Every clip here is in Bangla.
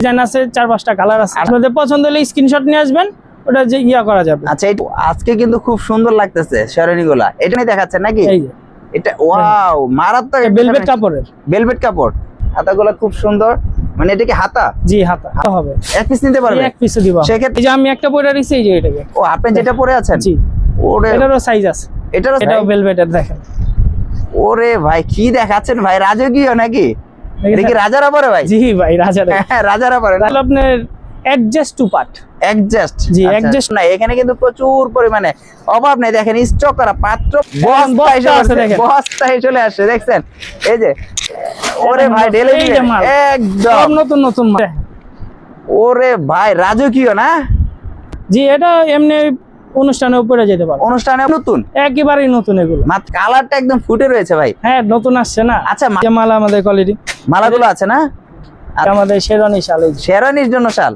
ডিজাইন আছে চার পাঁচটা কালার আছে। আপনাদের পছন্দ হলে স্ক্রিনশট নিয়ে আসবেন ওটা যে ইয়া করা যাবে। আচ্ছা এটা আজকে কিন্তু খুব সুন্দর লাগতেছে এটা নিয়ে দেখাচ্ছেন নাকি? এটা ওয়াও মারাত্মক বেলভেট কাপড়ের। কাপড়। হাতাগুলো খুব সুন্দর। মানে এটা কি হাতা? জি হাতা। হবে। এক পিস নিতে পারবে? এক পিসে দিব। সেক্ষেত্রে- যে আমি একটা পরে রাখছি এই যে এটাকে। ও আপনি যেটা পরে আছেন? জি। ওরে এটারও সাইজ আছে। এটারও এটাও ভেলভেটের দেখেন। ওরে ভাই কি দেখাচ্ছেন ভাই? রাজকীয় নাকি? এটা কি রাজারা পরে ভাই? জি ভাই রাজার হ্যাঁ রাজারা পরে তাহলে আপনার অ্যাডজাস্ট টু পার্ট অ্যাডজাস্ট জি, adjust। না এখানে কিন্তু প্রচুর পরিমাণে অভাব নেই। দেখেন স্টক করা পাত্র বস্তা বস্তায় চলে দেখেন। বস্তায় চলে আসছে দেখছেন? এই যে ওরে ভাই একদম। নতুন নতুন। ওরে ভাই রাজকীয় না? জি এটা এমনি অনুষ্ঠানে উপরে যেতে পারবে। অনুষ্ঠানে নতুন? একেবারেই নতুন এগুলো। কালারটা একদম ফুটে রয়েছে ভাই। হ্যাঁ নতুন আসছে না? আচ্ছা মাল আমাদের কোয়ালিটি মালাগুলো আছে না। আমাদের শেরানি শাল শেরানির জন্য শাল।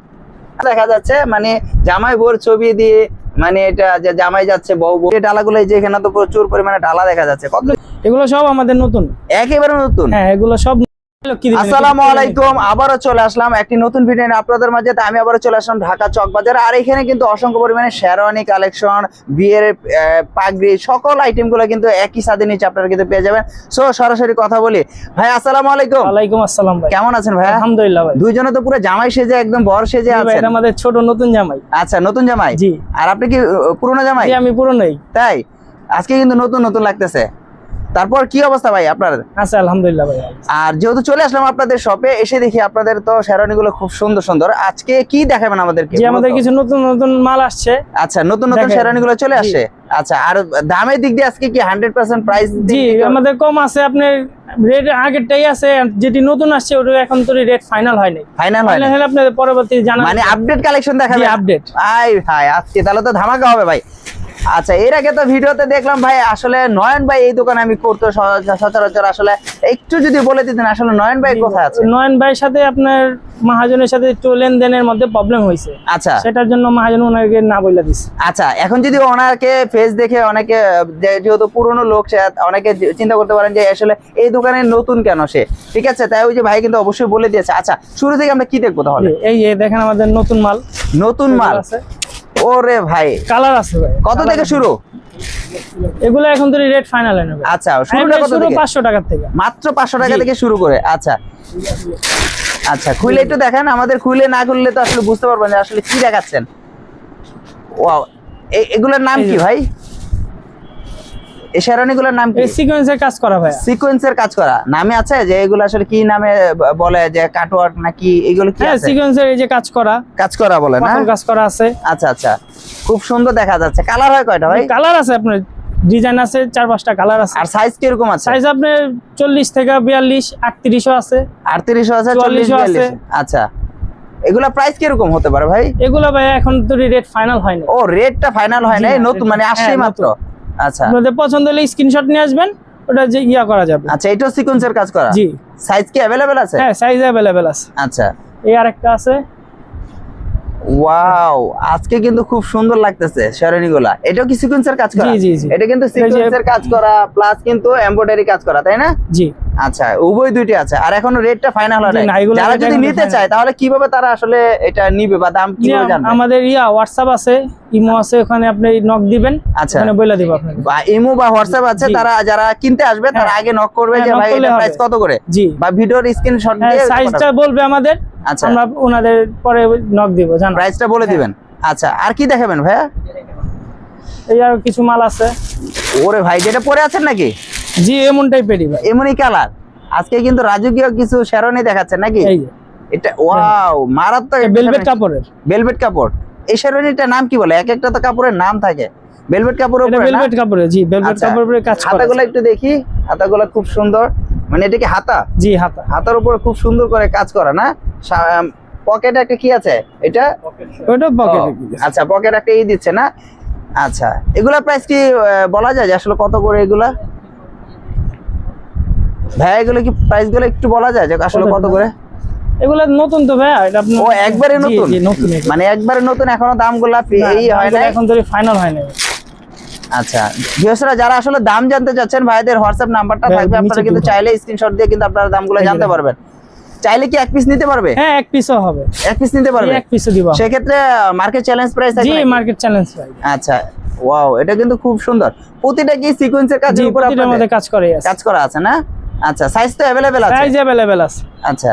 দেখা যাচ্ছে মানে জামাই বোর ছবি দিয়ে মানে এটা যে জামাই যাচ্ছে বউ বউ। ডালাগুলো এই যে এখানে তো প্রচুর পরিমাণে ডালা দেখা যাচ্ছে। কত এগুলো সব আমাদের নতুন। একেবারে নতুন? হ্যাঁ এগুলো সব? আসসালামু আলাইকুম আবারও চলে আসলাম একটি নতুন ভিডিও নিয়ে আপনাদের মাঝে। আমি আবারও চলে আসলাম ঢাকা চক বাজার। আর এখানে কিন্তু অসংখ্য পরিমাণে শেরওয়ানি কালেকশন বিয়ের পাগড়ি সকল আইটেমগুলো কিন্তু একই সাথে নিচে আপনারা কিন্তু পেয়ে যাবেন। সো সরাসরি কথা বলি। ভাই আসসালামু আলাইকুম। ওয়ালাইকুম আসসালাম ভাই। কেমন আছেন ভাই? আলহামদুলিল্লাহ ভাই। দুইজনে তো পুরো জামাই সেজে একদম বর সেজে আছেন। এটা আমাদের ছোট নতুন জামাই। আচ্ছা নতুন জামাই? জি। আর আপনি কি পুরনো জামাই? জি আমি পুরনোই। তাই? আজকে কিন্তু নতুন নতুন লাগতেছে। তারপর কি অবস্থা ভাই আপনার? আচ্ছা আলহামদুলিল্লাহ ভাই। আর যেহেতু চলে আসলাম আপনাদের শপে এসে দেখি আপনাদের তো শেরওয়ানি গুলো খুব সুন্দর সুন্দর। আজকে কি দেখাবেন আমাদেরকে জি আমাদের কিছু নতুন নতুন মাল আসছে। আচ্ছা নতুন নতুন দেখাই। শেরওয়ানি গুলো চলে আসে? আচ্ছা আর দামের দিক দিয়ে আজকে কি হান্ড্রেড পার্সেন্ট প্রাইস জি আমাদের কম আছে আপনার রেট আগেরটাই আছে যেটি নতুন আসছে ওটা এখন তো রেট ফাইনাল হয় নাই। ফাইনাল হয় ফাইনাল হলে আপনাদের পরবর্তী জানা মানে আপডেট কালেকশন দেখাবেন? আপডেট আই ভাই আজকে তাহলে তো ধামাকা হবে ভাই। আচ্ছা এর আগে তো ভিডিওতে দেখলাম ভাই আসলে নয়ন ভাই এই দোকানে আমি করতো সচরাচর আসলে একটু যদি বলে দিতেন আসলে নয়ন ভাই কোথায় আছে? নয়ন ভাইয়ের সাথে আপনার মহাজনের সাথে একটু লেনদেনের মধ্যে প্রবলেম হয়েছে। আচ্ছা। সেটার জন্য মহাজন ওনাকে না বলে দিছে। আচ্ছা এখন যদি ওনাকে ফেস দেখে অনেকে যেহেতু পুরনো লোক সে অনেকে চিন্তা করতে পারেন যে আসলে এই দোকানে নতুন কেন সে? ঠিক আছে? তাই ওই যে ভাই কিন্তু অবশ্যই বলে দিয়েছে। আচ্ছা শুরু থেকে আমরা কি দেখব তাহলে? এই দেখেন আমাদের নতুন মাল। নতুন মাল। আছে। ওরে ভাই। কালার আছে ভাই। কত থেকে শুরু? এগুলো এখন তো রেট ফাইনাল নেবে। আচ্ছা শুরুটা কত শুরু থেকে? 500 টাকা থেকে। মাত্র পাঁচশো টাকা থেকে শুরু করে আচ্ছা। আচ্ছা খুলে একটু দেখেন আমাদের খুলে না খুললে তো আসলে বুঝতে পারবেন না আসলে কি দেখাচ্ছেন। ওয়াও এগুলোর নাম কি ভাই? এই শেরানিগুলোর নাম কি? সিকোয়েন্সের কাজ করা ভাই সিকোয়েন্সের কাজ করা। নামে আছে যে এগুলো আসলে কি নামে বলে যে কাটওয়ার্ক নাকি এগুলো কি হ্যাঁ আছে? সিকোয়েন্সের এই যে কাজ করা কাজ করা বলে না? কাজ করা আছে। আচ্ছা আচ্ছা। খুব সুন্দর দেখা যাচ্ছে। কালার হয় কয়টা ভাই? কালার আছে আপনার ডিজাইন আছে চার পাঁচটা কালার আছে। আর সাইজ কীরকম আছে? সাইজ আপনার চল্লিশ থেকে বিয়াল্লিশ আটত্রিশও আছে। আটত্রিশও আছে চল্লিশ আছে। আচ্ছা। এগুলা প্রাইস হতে পারে ভাই? এগুলো ভাই এখন তো রেট ফাইনাল হয়নি ও রেটটা ফাইনাল হয় নাই নতুন মানে আসছেই হ্যাঁ, মাত্র। আচ্ছা। আপনাদের পছন্দ হলে স্ক্রিনশট নিয়ে আসবেন ওটা যে ইয়া করা যাবে। আচ্ছা এটা সিকোয়েন্সের কাজ করা? জি। সাইজ কি अवेलेबल আছে? হ্যাঁ সাইজ अवेलेबल আছে। আচ্ছা। এই আরেকটা আছে। ওয়াও আজকে কিন্তু খুব সুন্দর লাগতেছে শেরওয়ানি গুলা এটাও কি সিকোয়েন্সের কাজ করা? জি জি জি। এটা কিন্তু সিকোয়েন্সের কাজ করা প্লাস কিন্তু এমব্রয়ডারি কাজ করা তাই না? জি। আচ্ছা উভয় দুইটি আছে। আর এখনও রেটটা ফাইনাল হয় নাই। যারা যদি নিতে চায় তাহলে কীভাবে তারা আসলে এটা নিবে বা দাম কীভাবে জানবে? আমাদের ইয়া হোয়াটসঅ্যাপ আছে ইমো আছে ওখানে আপনি নক দিবেন আচ্ছা। ওখানে বলে দিব আপনাকে। বা ইমো বা হোয়াটসঅ্যাপ আছে তারা যারা কিনতে আসবে তারা হ্যাঁ। আগে নক করবে হ্যাঁ, যে ভাই এটা প্রাইস কত করে? জি। বা ভিডিওর স্ক্রিনশট হ্যাঁ দিয়ে সাইজটা বলবে আমাদের আচ্ছা। আমরা ওনাদের পরে নক দিব জান। প্রাইসটা বলে। দিবেন। আচ্ছা আর কি দেখাবেন ভাইয়া? এই আর কিছু মাল আছে। ওরে ভাই যেটা পরে আছেন নাকি? জি এমন টাইপেরই ভাই। এমনই কালার আজকে কিন্তু রাজকীয় কিছু শেরওয়ানি দেখাচ্ছেন নাকি? এটা ওয়াও মারাত্মক ভেলভেট কাপড়ের। বেলভেট কাপড়। এই শেরওয়ানিটার নাম কি বলে? এক একটা তো কাপড়ের নাম থাকে। বেলভেট কাপড়ের এটা উপরে না? ভেলভেট জি ভেলভেট আচ্ছা, কাপড়ের কাজ করা হাতাগুলো একটু দেখি। হাতাগুলো খুব সুন্দর। মানে এটা কি হাতা? জি হাতা। হাতার উপর খুব সুন্দর করে কাজ করা না? পকেটে একটা কি আছে? এটা? ওটা পকেটে আচ্ছা পকেট একটা ই দিচ্ছে না? আচ্ছা এগুলা প্রাইস কি বলা যায় যে আসলে কত করে এগুলা? ভাই এগুলো কি প্রাইসগুলো একটু বলা যায়? যে আসলে কত করে? এগুলো নতুন তো ভাই এটা আপনি ও একবারে নতুন জি নতুন? এগুলো। মানে একবারে নতুন এখনও দামগুলা ফি- এই হয় না এখন তো ফাইনাল হয় না আচ্ছা যারা আসলে দাম জানতে চাচ্ছেন ভাইদের হোয়াটসঅ্যাপ নাম্বারটা থাকবে আপনারা কিন্তু চাইলে স্ক্রিনশট দিয়ে কিন্তু আপনারা দামগুলো এই জানতে পারবেন। চাইলে কি এক পিস নিতে পারবে? হ্যাঁ এক পিসও হবে। এক পিস নিতে পারবে? এক পিসও দিব। সেক্ষেত্রে মার্কেট চ্যালেঞ্জ প্রাইস জি মার্কেট চ্যালেঞ্জ আচ্ছা ওয়াও এটা কিন্তু খুব সুন্দর। প্রতিটা কি সিকোয়েন্সের জি কাজের উপর মধ্যে আপনাদের কাজ করে আছে। কাজ করা আছে না? আচ্ছা সাইজ তো অ্যাভেলেবেল আছে সাইজ अवेलेबल আছে আচ্ছা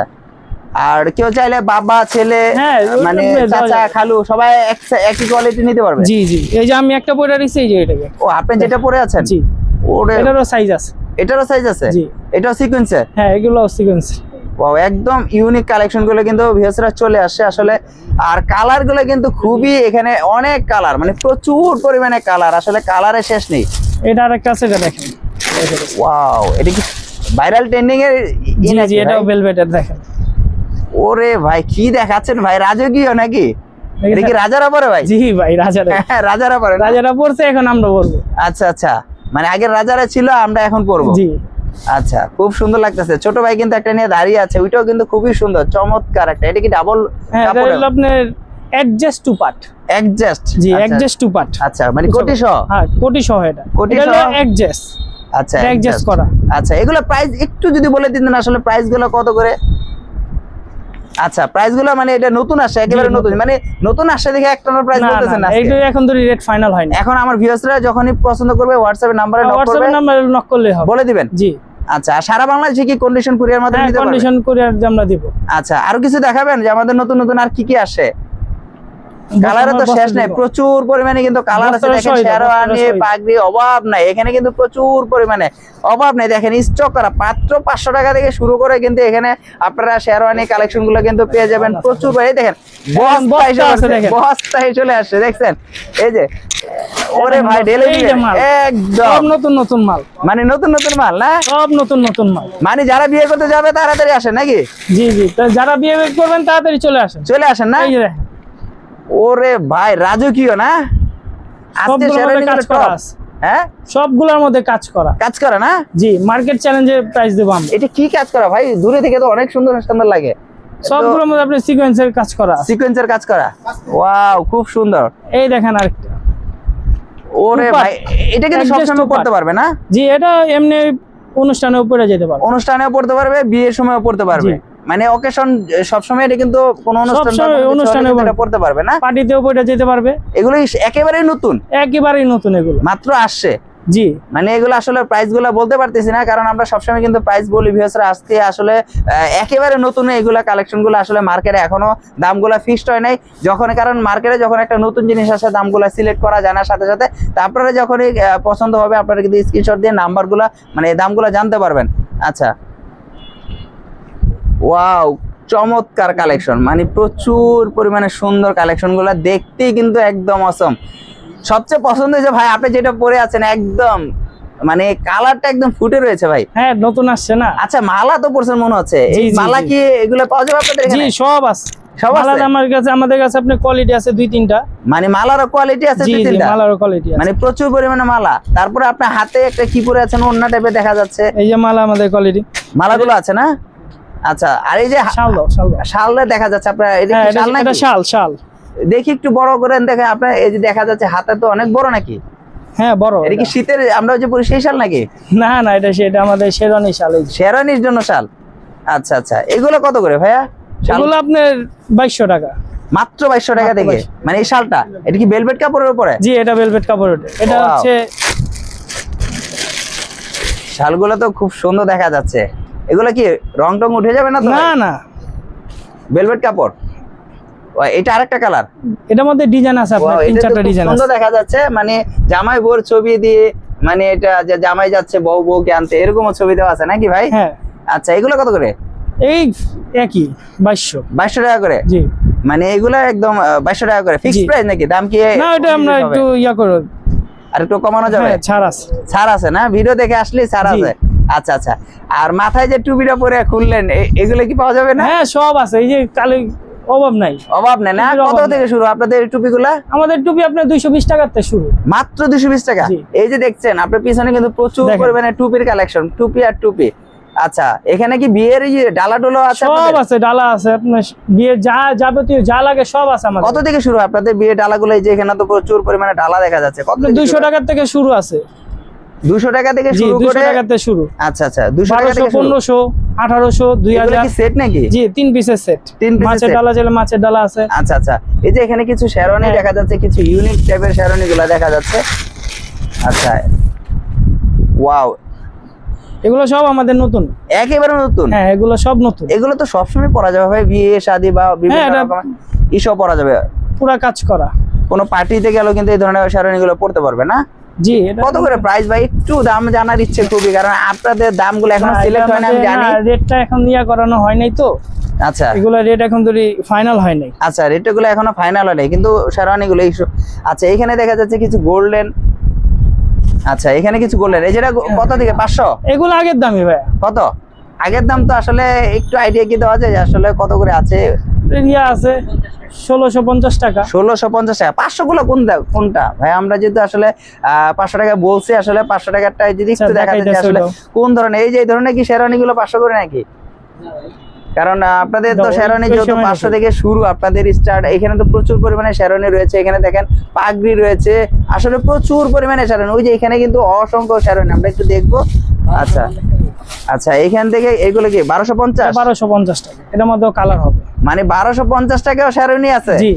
আর কেউ চাইলে বাবা ছেলে হ্যাঁ, ওটা মানে দেওয়া চাচা যাবে। খালু সবাই এক- একই কোয়ালিটি নিতে পারবে জি জি এই যে আমি একটা পরে রাখছি এই যে এটাকে ও আপনি যেটা পরে আছেন জি ওরে এটারও সাইজ আছে এটারও সাইজ আছে জি। এটাও সিকোয়েন্সের হ্যাঁ এগুলো সিকোয়েন্স ওয়াও একদম ইউনিক কালেকশন গুলো কিন্তু ভিউসরা চলে আসছে আসলে আর কালার গুলো কিন্তু খুবই এখানে অনেক কালার মানে প্রচুর পরিমাণে কালার আসলে কালারের শেষ নেই এটা আরেকটা আছে এটা দেখেন ওয়াও এটা কি ভাইরাল ট্রেন্ডিং এর জি এটাও? ভেলভেটের দেখেন ওরে ভাই কি দেখাচ্ছেন ভাই? রাজকীয় নাকি? এটা কি রাজারা পরে ভাই? জি ভাই রাজারা। হ্যাঁ রাজারা পরে? রাজারা পড়ছে এখন আমরা পড়ব আচ্ছা আচ্ছা। মানে আগে রাজারা ছিল আমরা এখন পড়ব জি। আচ্ছা খুব সুন্দর লাগতেছে। ছোট ভাই কিন্তু একটা নিয়ে দাঁড়িয়ে আছে ওইটাও কিন্তু খুবই সুন্দর চমৎকার একটা। এটা কি ডাবল হ্যাঁ হলো আপনার অ্যাডজাস্ট টু পার্ট অ্যাডজাস্ট জি অ্যাডজাস্ট টু পার্ট আচ্ছা মানে কোটি সহ হ্যাঁ কোটি সহ এটা। কোটি সহ? অ্যাডজাস্ট আচ্ছা অ্যাডজাস্ট করা। আচ্ছা এগুলো প্রাইস একটু যদি বলে দিতেন আসলে প্রাইসগুলো কত করে? আচ্ছা প্রাইসগুলো মানে এটা নতুন আসছে একেবারে নতুন। মানে নতুন আসছে দেখে একটা প্রাইস বলতেছেন না এইটা এখন তো রেট ফাইনাল হয়নি। এখন আমার ভিউয়ার্সরা যখনই পছন্দ করবে হোয়াটসঅ্যাপে নাম্বারে নক করবে। নাম্বার নক করলেই হবে। বলে দিবেন? জি। আচ্ছা সারা বাংলাদেশে কি কন্ডিশন কুরিয়ার মাধ্যমে নিতে পারবে? কন্ডিশন করে আমরা দিব। আচ্ছা আরও কিছু দেখাবেন যে আমাদের নতুন নতুন আর কি কি আসে? কালারে তো শেষ নাই প্রচুর পরিমাণে কিন্তু কালার আছে দেখেন শেরওয়ানি পাগড়ি অভাব নাই এখানে কিন্তু প্রচুর পরিমাণে অভাব নাই দেখেন স্টক করা মাত্র পাঁচশো টাকা থেকে শুরু করে কিন্তু এখানে আপনারা শেরওয়ানি কালেকশনগুলো কিন্তু পেয়ে যাবেন প্রচুর। পরিমাণে দেখেন বস্তায় চলে আসছে দেখছেন? এই যে ওরে ভাই মাল। একদম। নতুন নতুন মাল। মানে নতুন নতুন মাল না? সব নতুন নতুন মাল। মানে যারা বিয়ে করতে যাবে তাড়াতাড়ি আসেন নাকি? জি জি যারা বিয়ে করবেন তাড়াতাড়ি চলে আসেন। চলে আসেন না? এই যে দেখেন, ওরে ভাই রাজকীয় না? আজকে কাজ করা হ্যাঁ? সবগুলোর মধ্যে কাজ করা। কাজ করে না? জি মার্কেট চ্যালেঞ্জে প্রাইস দেবো আমরা এটা কি কাজ করা ভাই? দূরে থেকে তো অনেক সুন্দর সুন্দর লাগে। সবগুলোর মধ্যে আপনি সিকোয়েন্সের কাজ করা সিকোয়েন্সের কাজ করা। ওয়াও খুব সুন্দর। এই দেখেন আরেকটা ওরে ভাই এটা কিন্তু সবসময় পড়তে পারবে না? জি এটা এমনি অনুষ্ঠানে উপরে যেতে পারবে। অনুষ্ঠানেও পড়তে পারবে বিয়ের সময়ও পড়তে পারবে। মানে অকেশন সবসময় এটা কিন্তু কোন অনুষ্ঠান অনুষ্ঠানে এটা পড়তে পারবে না। পার্টিতে উপরে যেতে পারবে। এগুলো একেবারেই নতুন। একেবারেই নতুন এগুলো। মাত্র আসছে। জি। মানে এগুলো আসলে প্রাইসগুলো বলতে পারতেছি না কারণ আমরা সবসময় কিন্তু প্রাইস বলি ভিউসরা আজকে আসলে একেবারে নতুন এগুলা কালেকশনগুলো আসলে মার্কেটে এখনও দামগুলো ফিক্সড হয় নাই। যখন কারণ মার্কেটে যখন একটা নতুন জিনিস আসে দামগুলো সিলেক্ট করা জানার সাথে সাথে তা আপনারা যখনই পছন্দ হবে আপনারা কিন্তু স্ক্রিনশট দিয়ে নাম্বারগুলো মানে দামগুলো জানতে পারবেন। আচ্ছা ওয়াও চমৎকার কালেকশন মানে প্রচুর পরিমাণে সুন্দর কালেকশনগুলা দেখতেই কিন্তু একদম অসম সবচেয়ে পছন্দ হয়েছে ভাই আপনি যেটা পরে আছেন একদম মানে কালারটা একদম ফুটে রয়েছে ভাই। হ্যাঁ নতুন আসছে না। আচ্ছা মালা তো পরছেন মনে হচ্ছে। এই মালা কি এগুলো পাওয়া যাবে আপনাদের জি এখানে? সব আছে। সব আছে? আমার কাছে আমাদের কাছে কোয়ালিটি আছে দুই তিনটা। মানে মালারও কোয়ালিটি আছে দুই তিনটা? কোয়ালিটি আছে। মানে প্রচুর পরিমাণে মালা। তারপরে আপনার হাতে একটা কি পরে আছেন? অন্য দেখা যাচ্ছে। এই যে মালা আমাদের কোয়ালিটি মালাগুলো আছে না? আচ্ছা আর এই যে শাল শালটা দেখা যাচ্ছে আপনার হ্যাঁ শাল নাকি? শাল শাল। দেখি একটু বড় দেখে আপনার এই যে দেখা যাচ্ছে হাতে তো অনেক বড় নাকি? হ্যাঁ বড় এটা কি শীতের আমরা যে পরি সেই শাল নাকি? না না এটা সেটা আমাদের শেরওয়ানি শাল শেরানির জন্য শাল। আচ্ছা আচ্ছা এগুলো কত করে ভাইয়া? এগুলো আপনার বাইশশো টাকা। মাত্র বাইশশো টাকা থেকে? মানে এই শালটা এটা কি বেলভেট কাপড়ের উপরে? জি এটা ভেলভেট কাপড় ওঠে এটা. হচ্ছে শালগুলো তো খুব সুন্দর দেখা যাচ্ছে। এগুলো কি রং টং উঠে যাবে না না না। ভেলভেট কাপড়? এটা আরেকটা কালার। এটার মধ্যে ডিজাইন আছে আপনার তিন চারটা ডিজাইন সুন্দর দেখা যাচ্ছে মানে জামাই ছবি দিয়ে মানে এটা যে জামাই যাচ্ছে বউ বউকে আনতে এরকমও ছবি দেওয়া আছে নাকি ভাই? হ্যাঁ। আচ্ছা এগুলো কত করে? এই একই বাইশশো। বাইশশো টাকা করে? জি। মানে এগুলো একদম বাইশশো টাকা করে। ফিক্সড প্রাইস নাকি? দাম কি না এটা আমরা একটু ইয়া করো। আর একটু কমানো যাবে? হ্যাঁ ছাড় আছে। ছাড় আছে না? ভিডিও দেখে আসলে ছাড়। আছে। আচ্ছা আচ্ছা। আর মাথায় যে টুপিটা পরে খুললেন এগুলো কি পাওয়া যাবে না? হ্যাঁ সব আছে। এই যে কালি অভাব নাই। অভাব নেই না? কত থেকে শুরু আপনাদের টুপিগুলা? আমাদের টুপি আপনার দুইশো বিশ শুরু। মাত্র দুশো বিশ টাকা? এই যে দেখছেন আপনার পিছনে কিন্তু প্রচুর পরিমাণে টুপির কালেকশন টুপি আর টুপি। আচ্ছা এখানে কি বিয়ের ডালা ডোলো আছে সব আছে ডালা আছে। আপনার বিয়ের যা যাবতীয় যা লাগে সব আছে আমাদের। কত থেকে শুরু আপনাদের বিয়ের ডালাগুলো? এই যে এখানে তো প্রচুর পরিমাণে ডালা দেখা যাচ্ছে। কত দুইশো টাকার থেকে শুরু আছে। দুশো টাকা থেকে শুরু করে টাকার থেকে শুরু। আচ্ছা আচ্ছা দুশো টাকা থেকে শুরু। পনেরোশো আঠারোশো দুই এগুলো হাজার কি সেট নাকি? জি তিন পিসের সেট তিন এর মাছের ডালা মাছের ডালা আছে। আচ্ছা আচ্ছা এই যে এখানে কিছু শেরওয়ানি হ্যাঁ। দেখা যাচ্ছে কিছু ইউনিক টাইপের শেরওয়ানি গুলো দেখা যাচ্ছে। আচ্ছা ওয়াও এগুলো সব আমাদের নতুন। একেবারে নতুন? হ্যাঁ এগুলো সব নতুন। এগুলো তো সবসময় পরা যাবে ভাই বিয়ে শাদী বা বিভিন্ন হ্যাঁ, রকম ইসব পরা যাবে। পুরা কাজ করা। কোনো পার্টিতে গেলেও কিন্তু এই ধরনের শেরওয়ানি গুলো পড়তে পারবে না? জি কত করে প্রাইস ভাই? একটু দাম জানার ইচ্ছে খুবই কারণ আপনাদের দামগুলো এখনও সিলেক্ট হয় না আমি জানি রেটটা এখন ইয়া করানো হয় নাই তো। আচ্ছা। এগুলো রেট এখন ধরি ফাইনাল হয় নাই। আচ্ছা রেটগুলো এখনও ফাইনাল হয়নি কিন্তু শেরওয়ানি গুলো আচ্ছা এখানে দেখা যাচ্ছে কিছু গোল্ডেন আচ্ছা এখানে কিছু গোল্ডেন এই যেটা হ্যাঁ। কত থেকে পাঁচশো? এগুলো আগের দামই ভাই কত? আগের দাম তো আসলে একটু আইডিয়া কি দেওয়া যায় আসলে কত করে আছে? ইয়া আছে। ষোলোশো পঞ্চাশ টাকা। ষোলোশো পঞ্চাশ টাকা। পাঁচশো গুলো কোন কোনটা? ভাই আমরা যেহেতু আসলে পাঁচশো টাকা বলছি আসলে পাঁচশো টাকাটা যদি একটু আচ্ছা, দেখা যায় আসলে কোন ধরনের? এই যে এই ধরনের কি শেরওয়ানি গুলো পাঁচশো করে নাকি? কারণ আপনাদের তো শেরওয়ানি যেহেতু পাঁচশো থেকে শুরু আপনাদের স্টার্ট এখানে তো প্রচুর পরিমাণে শেরওয়ানি রয়েছে এখানে দেখেন পাগড়ি রয়েছে। আসলে প্রচুর পরিমাণে শেরওয়ানি। ওই যে এখানে কিন্তু অসংখ্য শেরওয়ানি আমরা একটু দেখব। আচ্ছা আচ্ছা এখান থেকে এগুলো কি বারোশো পঞ্চাশ? বারোশো পঞ্চাশ টাকা। এটার মধ্যেও কালার হবে। মানে বারোশো পঞ্চাশ টাকাও শেরওয়ানি আছে। জি।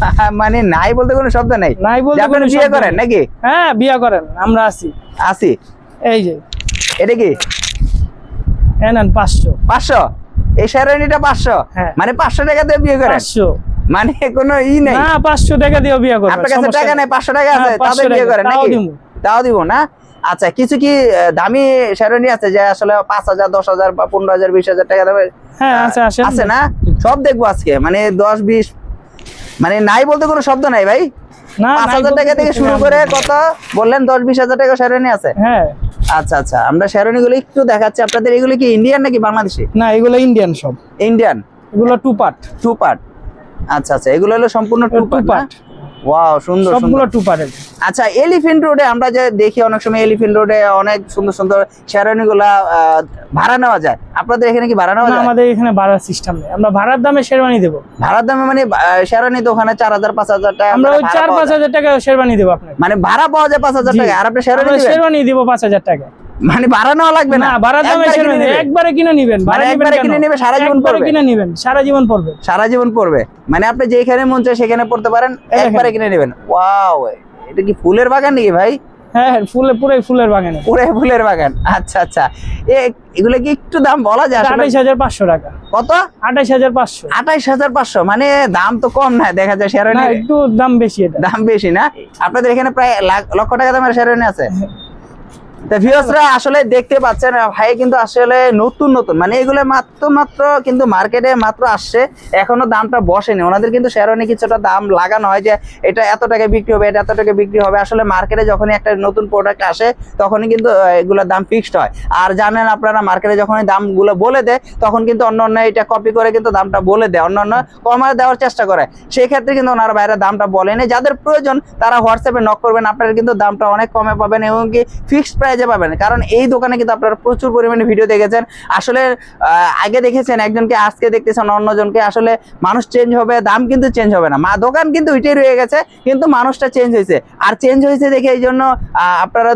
মানে নাই বলতে কোনো শব্দ নেই। নাই বলতে কোনো বিয়ে করেন নাকি? হ্যাঁ বিয়া করেন আমরা আছি। আসি এই যে। এটা কি? হ্যাঁ নেন পাঁচশো। পাঁচশো? এই শেরওয়ানিটা পাঁচশো? হ্যাঁ। মানে পাঁচশো টাকা দিয়ে বিয়ে করেন? পাঁচশো। মানে কোনো ই নেই? না পাঁচশো টাকা দিয়েও বিয়া করবেন আপনার কাছে টাকা নেই। নেই পাঁচশো টাকা আছে হ্যাঁ, 500 বিয়ে করেন নাকি? তাও দিব না? আচ্ছা কিছু কি দামি শেরওয়ানি আছে যে আসলে পাঁচ হাজার দশ হাজার বা পনেরো হাজার বিশ হাজার টাকা দামের? হ্যাঁ আছে না? সব দেখব আজকে। মানে দশ বিশ মানে নাই বলতে কোনো শব্দ নাই ভাই। পাঁচ হাজার টাকা থেকে শুরু করে কত? বললেন দশ বিশ হাজার টাকা আছে। হ্যাঁ। আচ্ছা আচ্ছা আমরা গুলো একটু দেখাচ্ছি আপনাদের। এগুলো কি ইন্ডিয়ান নাকি বাংলাদেশি? না এগুলো ইন্ডিয়ান সব। ইন্ডিয়ান এগুলো টু পার্ট টু পার্ট আচ্ছা আচ্ছা এগুলো হলো সম্পূর্ণ টু পার্ট ওয়াও সুন্দর সবগুলো সুন্দর টু পার্টের আচ্ছা এলিফেন্ট রোডে আমরা যে দেখি অনেক সময় এলিফেন্ট রোডে অনেক সুন্দর সুন্দর শেরওয়ানি গুলা আহ, ভাড়া নেওয়া যায়। আপনাদের এখানে কি ভাড়া নেওয়া যায়? আমাদের এখানে ভাড়ার সিস্টেম নেই। আমরা ভাড়ার দামে শেরবানি দেবো। ভাড়ার দামে মানে শেরওয়ানি তো ওখানে চার হাজার পাঁচ হাজার টাকা আমরা ওই ভাড়া চার পাওয়া পাঁচ যায়। হাজার টাকা শেরবানি দেবো আপনাকে। মানে ভাড়া পাওয়া যায় পাঁচ হাজার জি। টাকা আর আপনি শেরওয়ানি দিবেন? শেরবানি দিব পাঁচ হাজার টাকা। মানে ভাড়া নেওয়া লাগবে না। ভাড়ার একবারে কিনে নেবেন? একবারে কিনে নিবেন মানে ভাড়া একবারে কিনে? নেবে, সারা জীবন পড়বে? কিনে নিবেন সারা জীবন পড়বে। সারা জীবন পড়বে। মানে আপনি যেখানে মন চায় সেখানে পড়তে পারেন। একবারে কিনে নেবেন। ওয়াও এটা কি ফুলের বাগান নাকি ভাই? হ্যাঁ হ্যাঁ ফুলে পুরাই ফুলের বাগানে পুরো ফুলের বাগান। আচ্ছা আচ্ছা। এ এগুলো কি একটু দাম বলা যায় আঠাইশ হাজার পাঁচশো টাকা। কত? আঠাইশ হাজার পাঁচশো। আঠাইশ হাজার পাঁচশো মানে দাম তো কম না দেখা যায় একটু দাম বেশি এটা। দাম বেশি না? আপনাদের এখানে প্রায় লক্ষ টাকা দামের শেরওয়ানি আছে? তা ভিউয়ার্সরা আসলে দেখতে পাচ্ছেন ভাই কিন্তু আসলে নতুন নতুন। মানে এগুলো মাত্র মাত্র কিন্তু মার্কেটে মাত্র আসছে। এখনও দামটা বসেনি। ওনাদের কিন্তু শেরওয়ানি কিছুটা দাম লাগানো হয় যে, এটা এত টাকা বিক্রি হবে, এটা এত টাকা বিক্রি হবে। আসলে মার্কেটে যখনই একটা নতুন প্রোডাক্ট আসে, তখনই কিন্তু এগুলোর দাম ফিক্সড হয়। আর জানেন আপনারা মার্কেটে যখন দামগুলো বলে দেয়, তখন কিন্তু অন্য অন্য এটা কপি করে কিন্তু দামটা বলে দেয়। অন্য অন্য কমায় দেওয়ার চেষ্টা করে। সেই ক্ষেত্রে কিন্তু ওনারা বাইরে দামটা বলেনি। যাদের প্রয়োজন, তারা হোয়াটসঅ্যাপে নক করবেন। আপনারা কিন্তু দামটা অনেক কমে পাবেন এবং কি ফিক্সড প্রাইজে পাবেন। কারণ এই দোকানে কিন্তু আপনারা প্রচুর পরিমাণে ভিডিও দেখেছেন। আসলে আগে দেখেছেন, একজনকে, আজকে দেখতেছেন, অন্যজনকে। আসলে মানুষ চেঞ্জ হবে, দাম কিন্তু চেঞ্জ হবে না। মা, দোকান কিন্তু ওইটাই রয়ে গেছে, কিন্তু মানুষটা চেঞ্জ হয়েছে। আর চেঞ্জ হয়েছে দেখে এই জন্য আপনারা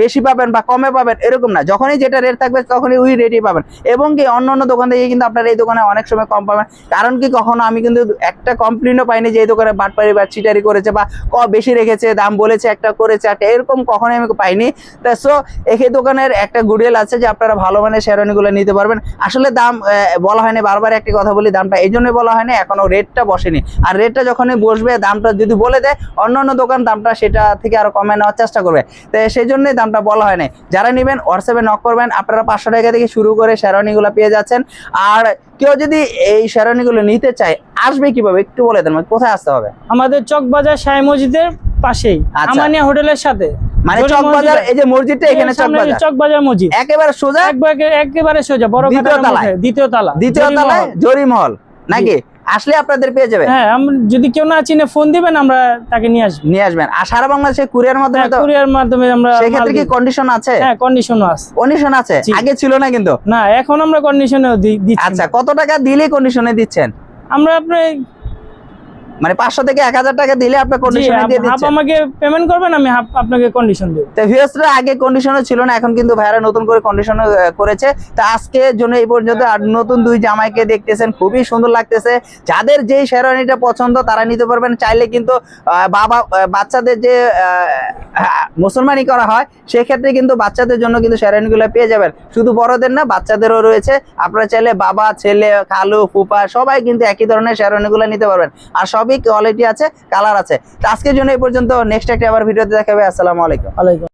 বেশি পাবেন বা কমে পাবেন, এরকম না। যখনই যেটা রেট থাকবে, তখনই ওই রেটই পাবেন। এবং কি, অন্য অন্য দোকান থেকে কিন্তু আপনারা এই দোকানে অনেক সময় কম পাবেন। কারণ কি, কখনো আমি কিন্তু একটা কমপ্লেনও পাইনি যে এই দোকানে বাটপারি বা চিটারি করেছে বা ক, বেশি রেখেছে, দাম বলেছে, একটা করেছে, একটা, এরকম কখনোই আমি পাইনি। তা সো এই দোকানের একটা গুডেল আছে যে আপনারা ভালো মানের শেরওয়ানিগুলো নিতে পারবেন। আসলে দাম বলা হয়নি, বারবার একটি কথা বলি, দামটা এই জন্যই বলা হয়নি, এখনও রেটটা বসেনি। আর রেটটা যখনই বসবে, দামটা যদি বলে দেয়, অন্য অন্য দোকান দামটা সেটা থেকে আরও কমে নেওয়ার চেষ্টা করবে। তো সেই জন্যই দামটা বলা হয়নি। যারা নেবেন হোয়াটসঅ্যাপে নক করবেন, আপনারা পাঁচশো টাকা থেকে শুরু করে শেরওয়ানিগুলো পেয়ে যাচ্ছেন। আর কেউ যদি এই শেরওয়ানিগুলো নিতে চায়, আসবে কীভাবে? একটু বলে দেন, কোথায় আসতে হবে? আমাদের চকবাজার সাই মসজিদের পাশেই আচ্ছা। আমানিয়া হোটেলের সাথে। মানে চকবাজার এই যে মসজিদটা এখানে চকবাজার। চকবাজার মসজিদ। একেবারে সোজা? একবারে একেবারে সোজা বড় দ্বিতীয় তলায়? দ্বিতীয় তালা। দ্বিতীয় তলায় জরিমহল নাকি? আসলে আপনাদের পেয়ে যাবে হ্যাঁ যদি কেউ না চিনে ফোন দিবেন আমরা তাকে নিয়ে আসব। নিয়ে আসবেন। আর সারা বাংলাদেশে কুরিয়ার মাধ্যমে হ্যাঁ, তো কুরিয়ার মাধ্যমে আমরা সেক্ষেত্রে মাল কি কন্ডিশন আছে? হ্যাঁ কন্ডিশনও আছে। কন্ডিশন আছে? আগে ছিল না কিন্তু। না এখন আমরা কন্ডিশনেও দিচ্ছি আচ্ছা কত টাকা দিলে কন্ডিশনে দিচ্ছেন? আমরা আপনার মানে পাঁচশো থেকে এক হাজার টাকা দিলে আপনি কন্ডিশনে দিয়ে দিচ্ছেন। আমাকে পেমেন্ট করবেন আমি আপনাকে কন্ডিশন দেবো। তো ভিউয়ার্সরা আগে কন্ডিশনও ছিল না এখন কিন্তু ভাইরা নতুন করে কন্ডিশন করেছে। তো আজকে জন্য এই পর্যন্ত আর নতুন দুই জামাইকে দেখতেছেন খুবই সুন্দর লাগতেছে। যাদের যেই শেরওয়ানিটা পছন্দ তারা নিতে পারবেন। চাইলে কিন্তু বাবা বাচ্চাদের যে মুসলমানি করা হয় সেক্ষেত্রে কিন্তু বাচ্চাদের জন্য কিন্তু শেরওয়ানিগুলো পেয়ে যাবেন। শুধু বড়দের না বাচ্চাদেরও রয়েছে। আপনারা চাইলে বাবা ছেলে খালু ফুপা সবাই কিন্তু একই ধরনের শেরওয়ানিগুলো নিতে পারবেন। আর সবই কোয়ালিটি আছে কালার আছে। আজকের জন্য এই পর্যন্ত। নেক্সট একটা আবার ভিডিওতে দেখাবে আসসালামু আলাইকুম। আলাইকুম।